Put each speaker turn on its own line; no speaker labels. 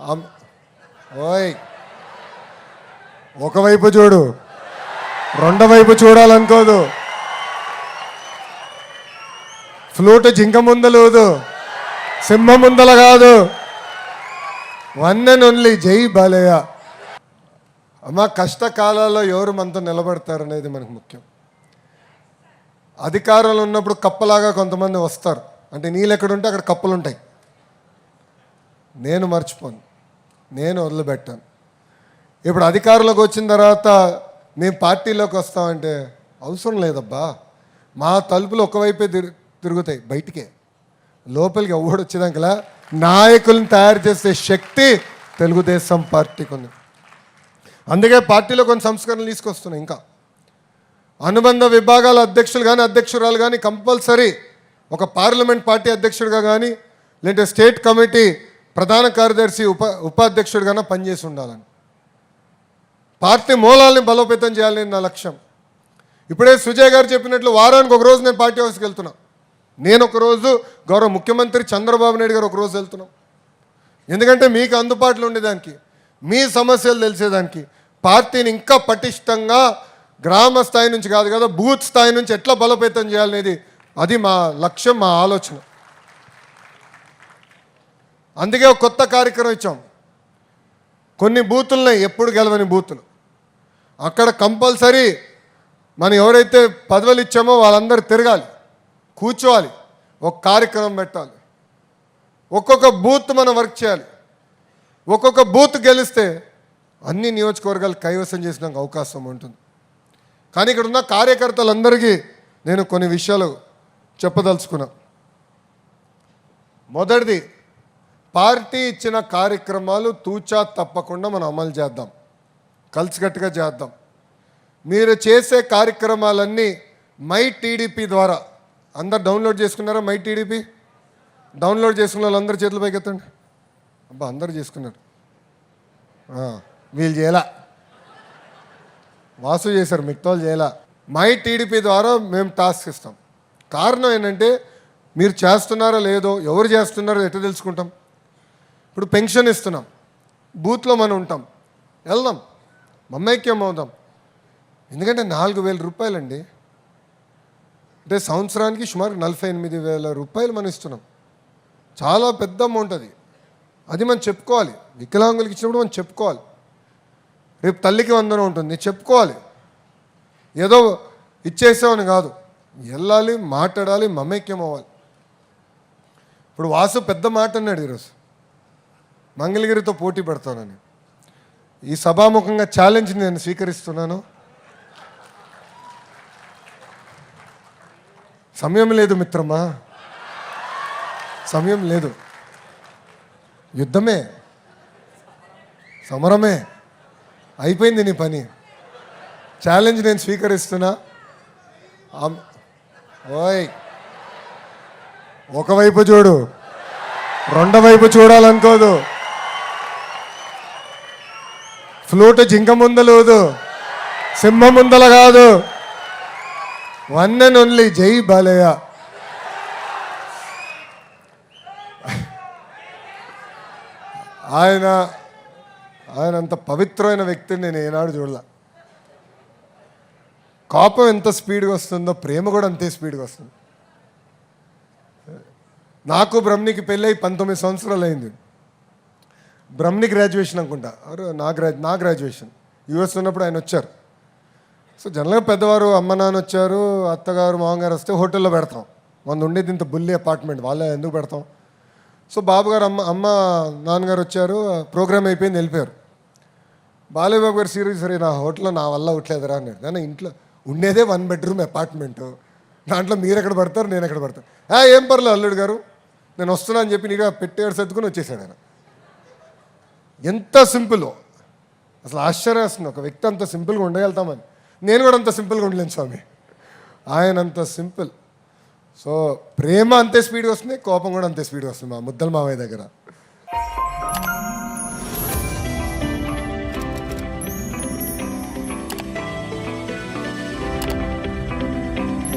అమ్- ఓయ్. ఒకవైపు చూడు. రెండో వైపు చూడాలనుకోదు. ఫ్లూట్ జింక ముందలేదు సింహం ముందల కాదు. వన్ అండ్ ఓన్లీ జై బాలయ్య. అమ్మ కష్టకాలాల్లో ఎవరు మనతో నిలబడతారు అనేది మనకు ముఖ్యం. అధికారంలో ఉన్నప్పుడు కప్పలాగా కొంతమంది వస్తారు. అంటే నీళ్ళు ఎక్కడుంటే అక్కడ కప్పలు ఉంటాయి నేను మర్చిపోను. నేను వదిలిపెట్టాను. ఇప్పుడు అధికారంలోకి వచ్చిన తర్వాత మేము పార్టీలోకి వస్తామంటే అవసరం లేదబ్బా. మా తలుపులు ఒకవైపే తిరు తిరుగుతాయి బయటికే. లోపలికి ఎవడు వచ్చేదాకలా నాయకులను తయారు చేసే శక్తి తెలుగుదేశం పార్టీకి ఉంది. అందుకే పార్టీలో కొన్ని సంస్కరణలు తీసుకొస్తున్నాయి ఇంకా. అనుబంధ విభాగాల అధ్యక్షులు కానీ అధ్యక్షురాలు కానీ కంపల్సరీ ఒక పార్లమెంట్ పార్టీ అధ్యక్షుడిగా కానీ లేదంటే స్టేట్ కమిటీ ప్రధాన కార్యదర్శి ఉప ఉపాధ్యక్షుడిగానే పనిచేసి ఉండాలని. పార్టీ మూలాల్ని బలోపేతం చేయాలని నా లక్ష్యం. ఇప్పుడే సుజయ్ గారు చెప్పినట్లు వారానికి ఒక రోజు నేను పార్టీ హౌస్కి వెళ్తున్నా. నేను ఒక రోజు గౌరవ ముఖ్యమంత్రి చంద్రబాబు నాయుడు గారు ఒకరోజు వెళ్తున్నాం. ఎందుకంటే మీకు అందుబాటులో ఉండేదానికి మీ సమస్యలు తెలిసేదానికి పార్టీని ఇంకా పటిష్టంగా గ్రామ స్థాయి నుంచి కాదు కదా బూత్ స్థాయి నుంచి ఎట్లా బలోపేతం చేయాలనేది అది మా లక్ష్యం మా ఆలోచన. అందుకే ఒక కొత్త కార్యక్రమం ఇచ్చాం. కొన్ని బూతులను ఎప్పుడు గెలవని బూతులు. అక్కడ కంపల్సరీ మనం ఎవరైతే పదవులు ఇచ్చామో వాళ్ళందరూ తిరగాలి కూర్చోవాలి ఒక కార్యక్రమం పెట్టాలి. ఒక్కొక్క బూత్ మనం వర్క్ చేయాలి. ఒక్కొక్క బూత్ గెలిస్తే అన్ని నియోజకవర్గాలు కైవసం చేసిన అవకాశం ఉంటుంది. కానీ ఇక్కడ ఉన్న కార్యకర్తలందరికీ నేను కొన్ని విషయాలు చెప్పదలుచుకున్నా. మొదటిది పార్టీ ఇచ్చిన కార్యక్రమాలు తూచా తప్పకుండా మనం అమలు చేద్దాం. కలిసికట్టుగా చేద్దాం. మీరు చేసే కార్యక్రమాలన్నీ మై టీడీపీ ద్వారా. అందరు డౌన్లోడ్ చేసుకున్నారా మై టీడీపీ? డౌన్లోడ్ చేసుకున్న వాళ్ళందరూ చేతులు పైకి ఎత్తండి అబ్బా అందరు చేసుకున్నారు. వీళ్ళు చేయాల? వాసు చేశారు మిగతా వాళ్ళు చేయాల? మై టీడీపీ ద్వారా మేము టాస్క్ ఇస్తాం. కారణం ఏంటంటే మీరు చేస్తున్నారో లేదో ఎవరు చేస్తున్నారో ఎట్లా తెలుసుకుంటాం? ఇప్పుడు పెన్షన్ ఇస్తున్నాం. బూత్లో మనం ఉంటాం. వెళ్దాం. మమ్మైక్యం అవుదాం ఎందుకంటే నాలుగు వేల రూపాయలండి. అంటే సంవత్సరానికి సుమారు నలభై ఎనిమిది వేల రూపాయలు మనం ఇస్తున్నాం. చాలా పెద్ద అమౌంట్ అది. అది మనం చెప్పుకోవాలి. వికలాంగులకి ఇచ్చినప్పుడు మనం చెప్పుకోవాలి. రేపు తల్లికి వందనం ఉంటుంది. చెప్పుకోవాలి. ఏదో ఇచ్చేసామని కాదు. వెళ్ళాలి మాట్లాడాలి మమైక్యం అవ్వాలి ఇప్పుడు వాసు పెద్ద మాట అన్నాడు ఈరోజు. మంగళగిరితో పోటీ పెడతానని. ఈ సభాముఖంగా ఛాలెంజ్ నేను స్వీకరిస్తున్నాను. సమయం లేదు మిత్రమా? సమయం లేదు. యుద్ధమే. సమరమే. అయిపోయింది నీ పని. ఛాలెంజ్ నేను స్వీకరిస్తున్నా. ఓయ్. ఒకవైపు చూడు. రెండో వైపు చూడాలనుకోదు. ఫ్లూట్ జింక ముందలేదు సింహం ముందల కాదు. వన్ అండ్ ఓన్లీ జై బాలయ్య. ఆయన ఆయన అంత పవిత్రమైన వ్యక్తిని నేను ఏనాడు చూడలే. కోపం ఎంత స్పీడ్గా వస్తుందో ప్రేమ కూడా అంతే స్పీడ్గా వస్తుంది. నాకు బ్రహ్మనికి పెళ్ళై పంతొమ్మిది సంవత్సరాలు అయింది. బ్రహ్మని గ్రాడ్యుయేషన్ అనుకుంటా. నా గ్రా నా గ్రాడ్యుయేషన్ యూఎస్ ఉన్నప్పుడు ఆయన వచ్చారు. సో జనరల్గా పెద్దవారు అమ్మ నాన్న వచ్చారు అత్తగారు మామగారు వస్తే హోటల్లో పెడతాం. మన ఉండేది ఇంత బుల్లి అపార్ట్మెంట్ వాళ్ళే ఎందుకు పెడతాం? సో బాబు గారు అమ్మ అమ్మ నాన్నగారు వచ్చారు ప్రోగ్రామ్ అయిపోయింది వెళ్ళిపోయారు. బాలయ్య బాబు గారు సీరియస్ సరే నా హోటల్లో నా వల్ల ఉట్లేదురా అన్నాడు కానీ ఇంట్లో ఉండేదే వన్ బెడ్రూమ్ అపార్ట్మెంట్ దాంట్లో మీరు ఎక్కడ పడతారు నేను ఎక్కడ పడతాను. ఏం పర్లేదు అల్లుడు గారు. నేను వస్తున్నా అని చెప్పి నీగా పెట్టేడు సర్దుకుని వచ్చేసాడు ఆయన. ఎంత సింపుల్. అసలు ఆశ్చర్యస్తుంది ఒక వ్యక్తి అంత సింపుల్గా ఉండగలుగుతామని. నేను కూడా అంత సింపుల్గా ఉండలేను స్వామి. ఆయన అంత సింపుల్. సో ప్రేమ అంతే స్పీడ్గా వస్తుంది కోపం కూడా అంతే స్పీడ్గా వస్తుంది మా ముద్దల మావయ్య దగ్గర.